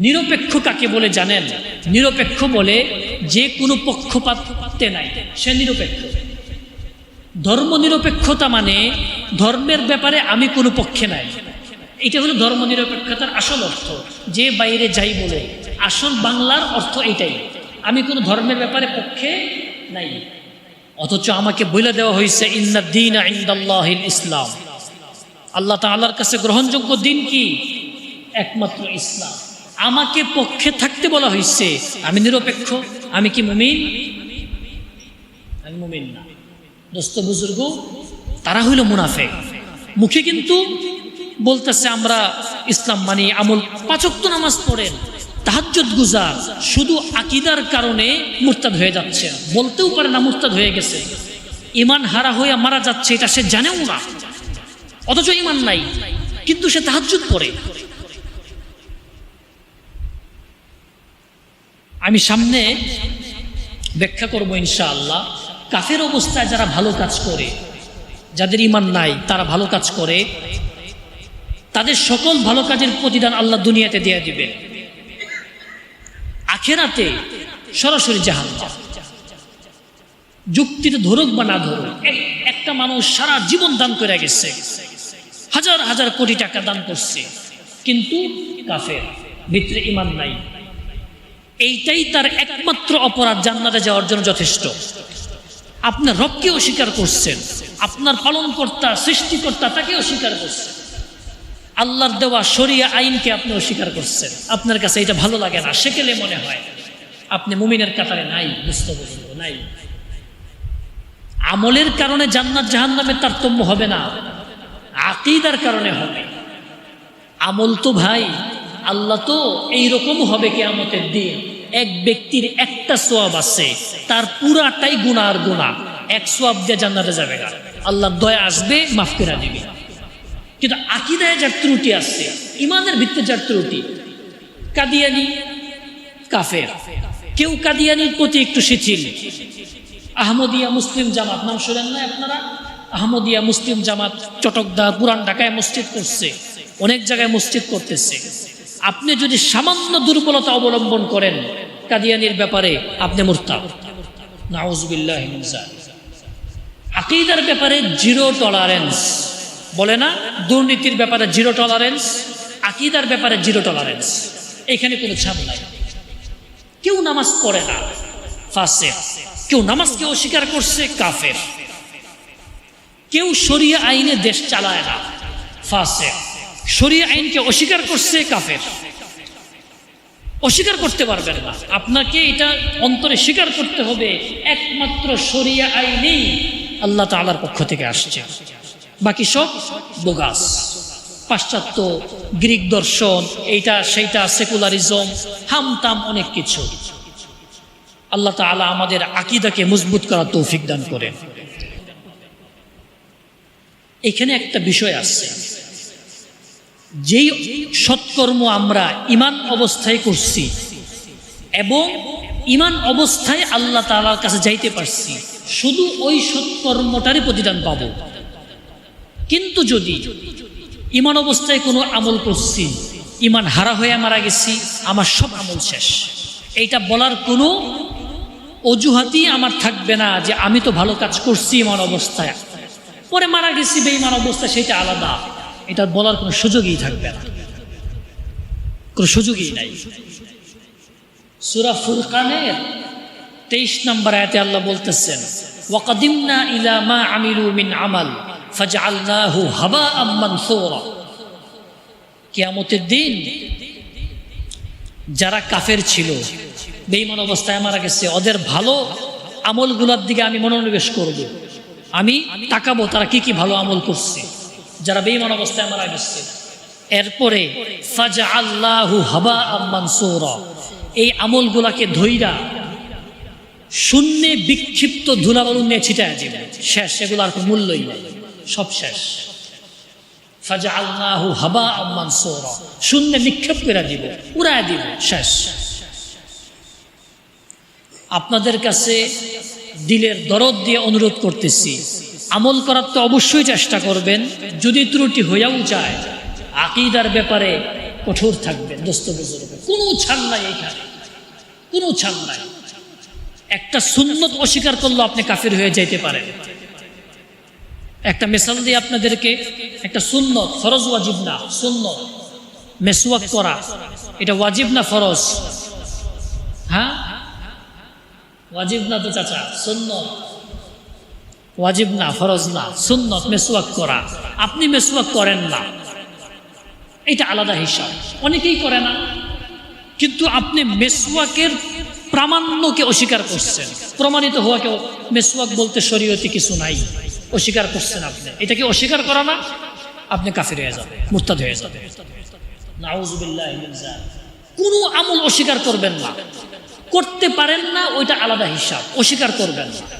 নিরপেক্ষ কাকে বলে জানেন? নিরপেক্ষ বলে যে কোনো পক্ষপাতে নাই। সে নিরপেক্ষ। ধর্ম নিরপেক্ষতা মানে ধর্মের ব্যাপারে আমি কোনো পক্ষে নাই। এটা হলো ধর্ম নিরপেক্ষতার আসল অর্থ। যে বাইরে যাই বলে, আসল বাংলার অর্থ এটাই। আমি কোনো ধর্মের ব্যাপারে পক্ষে নাই। অথচ আমাকে বলে দেওয়া হয়েছে ইন্দিন ইসলাম। আল্লাহ তাআলার কাছে গ্রহণযোগ্য দিন কি? একমাত্র ইসলাম। আমাকে পক্ষে থাকতে বলা হয়েছে আমি নিরপেক্ষ, আমি কি মুমিন? আমি মুমিন না। দোস্ত বুজুর্গ, তারা হইল মুনাফে মুখে কিন্তু বলতেছে, আমরা ইসলাম মানি, আমল পাচক্ত নামাজ পড়েন। তাহাজ্জুদ গুজার, শুধু আকিদার কারণে মুরতাদ হয়ে যাচ্ছে। বলতেও পারে না মুরতাদ হয়ে গেছে। ইমান হারা হয়ে মারা যাচ্ছে, এটা সে জানেও না। অথচ ইমান নাই, কিন্তু সে তাহাজ্জুদ পড়ে। আমি সামনে ব্যাখ্যা করব ইনশাআল্লাহ। কাফের অবস্থায় যারা ভালো কাজ করে, যাদের ইমান নাই, তারা ভালো কাজ করে। তাদের সকল ভালো কাজের প্রতিদান আল্লাহ দুনিয়াতে দিয়ে দিবে আখেরাতে সরাসরি জাহান যুক্তিতে ধরুক বা না ধরুক একটা মানুষ সারা জীবন দান করে গেছে। হাজার হাজার কোটি টাকা দান করছে। কিন্তু কাফের ভিতরে ইমান নাই। এইটাই তার একমাত্র অপরাধ জান্নাতে যাওয়ার জন্য যথেষ্ট। আপনার রবকে অস্বীকার করছেন। আপনার পালনকর্তা, সৃষ্টিকর্তা তাকে অস্বীকার করছেন। আল্লাহর দেওয়া শরিয়া আইনকে আপনি অস্বীকার করছেন। আপনার কাছে এটা ভালো লাগে না, সেকেলে মনে হয়। আপনি মুমিনের কাতারে নাই বুঝতে বুঝব নাই। আমলের কারণে জান্নাত জাহান জাহান্নামের তারতম্য হবে না, আকিদার কারণে হবে। আমল তো ভাই আল্লাহ তো এইরকম হবে কেয়ামতের দিন। এক ব্যক্তির একটা সোয়াব আছে, তার পুরাটাই গুণা আর গুণা। এক সোয়াব দিয়ে জান্নাতে যাবে না। আল্লাহ দয়া আসবে, মাফ করে দিবে। কিন্তু আকিদায় যার ত্রুটি আছে ইমানের ভিত্তিতে যার ত্রুটি, কাদিয়ানি কাফের। কেউ কাদিয়ানির প্রতি একটু শিথিল। আহমদিয়া মুসলিম জামাত, নাম শুনেন না আপনারা? আহমদিয়া মুসলিম জামাত চটকদা পুরান ঢাকায় মসজিদ করছে, অনেক জায়গায় মসজিদ করতেছে। আপনি যদি সামান্য দুর্বলতা অবলম্বন করেন, কাদিয়ানির ব্যাপারে আপনি মোরতাব। আকিদার ব্যাপারে জিরো টলারেন্স বলে না, দুর্নীতির ব্যাপারে জিরো টলারেন্স আকিদার ব্যাপারে জিরো টলারেন্স এখানে কোনো ছাপ নাই। কেউ নামাজ পড়ে না ফাসে কেউ নামাজকে অস্বীকার করছে, কাফের। কেউ শরিয়া আইনে দেশ চালায় না ফাসে শরিয়া আইনকে অস্বীকার করছে কাফের। অস্বীকার করতে পারবেন না। আপনাকে এটা অন্তরে স্বীকার করতে হবে, একমাত্র শরিয়া আইনেই আল্লাহ তাআলার পক্ষ থেকে আসছে। বাকি সব বোগাস, পাশ্চাত্য, গ্রিক দর্শন, এইটা, সেইটা, সেকুলারিজম, হামতাম অনেক কিছু। আল্লাহ তাআলা আমাদের আকিদাকে মজবুত করার তৌফিক দান করেন। এখানে একটা বিষয় আছে। যেই সৎকর্ম আমরা ইমান অবস্থায় করছি এবং ইমান অবস্থায় আল্লাহ তালার কাছে যাইতে পারছি, শুধু ওই সৎকর্মটারই প্রতিদান পাব। কিন্তু যদি ইমান অবস্থায় কোনো আমল করছি, ইমান হারা হয়ে মারা গেছি, আমার সব আমল শেষ। এইটা বলার কোনো অজুহাতই আমার থাকবে না যে আমি তো ভালো কাজ করছি ইমান অবস্থায়। পরে মারা গেছি, বেঈমান অবস্থায়, সেটা আলাদা। এটা বলার কোনো সুযোগই থাকবে না। কোনো সুযোগই নাই। সুরা ফুরকানের তেইশ নম্বর আয়াতে আল্লাহ বলতেছেন, ওয়াকাদিমনা ইলা মা মিন আমাল, ফাজআলনাহু হাবাআম মানসুরা। কিয়ামতের দিন যারা কাফের ছিল, বেঈমান অবস্থায় মারা গেছে, ওদের ভালো আমলগুলোর দিকে আমি মনোনিবেশ করব। আমি তাকাবো তারা কি কি ভালো আমল করছে। যারা বেঈমান অবস্থায় মারা গেছে। এরপরে ফাজা আল্লাহু হাবা মানসুরা। এই আমলগুলাকে ধইরা শূন্যে বিক্ষিপ্ত ধুলাবালু নিয়ে ছিটায় দিবে। শেষ, এগুলো আর মূল্যই নেই। সব শেষ। ফাজা আল্লাহু হাবা মানসুরা। শূন্যে নিক্ষেপ করে দিব, উড়ায় দিব। শেষ। আপনাদের কাছে দিলের দরদ দিয়ে অনুরোধ করতেছি। আমল করার তো অবশ্যই চেষ্টা করবেন, যদি ত্রুটি হইয়াও যায়, আকিদার ব্যাপারে কঠোর থাকবেন, দোস্ত কোনো ছাড় নাই এইখানে। কোনো ছাড় নাই। একটা সুন্নত অস্বীকার করলে আপনি কাফির হয়ে যাইতে পারেন। একটা মেসাল দিয়ে আপনাদেরকে একটা সুন্নত, ফরজ ওয়াজিব না, সুন্নত। মেসওয়াক করা, এটা ওয়াজিব না ফরজ? হ্যাঁ? ওয়াজিব না তো চাচা, সুন্নত। ওয়াজিব না, ফরজ না, সুন্নত, মেসওয়াক করা। আপনি মেসওয়াক করেন না। এটা আলাদা হিসাব। অনেকেই করে না। কিন্তু আপনি মেসওয়াকের প্রামাণ্যকে অস্বীকার করছেন। প্রমাণিত হওয়াকে মেসওয়াক বলতে শরীয়তে কিছু নাই। অস্বীকার করছেন আপনি। এটাকে অস্বীকার করা না? আপনি কাফির হয়ে যাবে মুস্তাদ হয়ে যাবে কোনো আমল অস্বীকার করবেন না। করতে পারেন না, ওইটা আলাদা হিসাব। অস্বীকার করবেন না।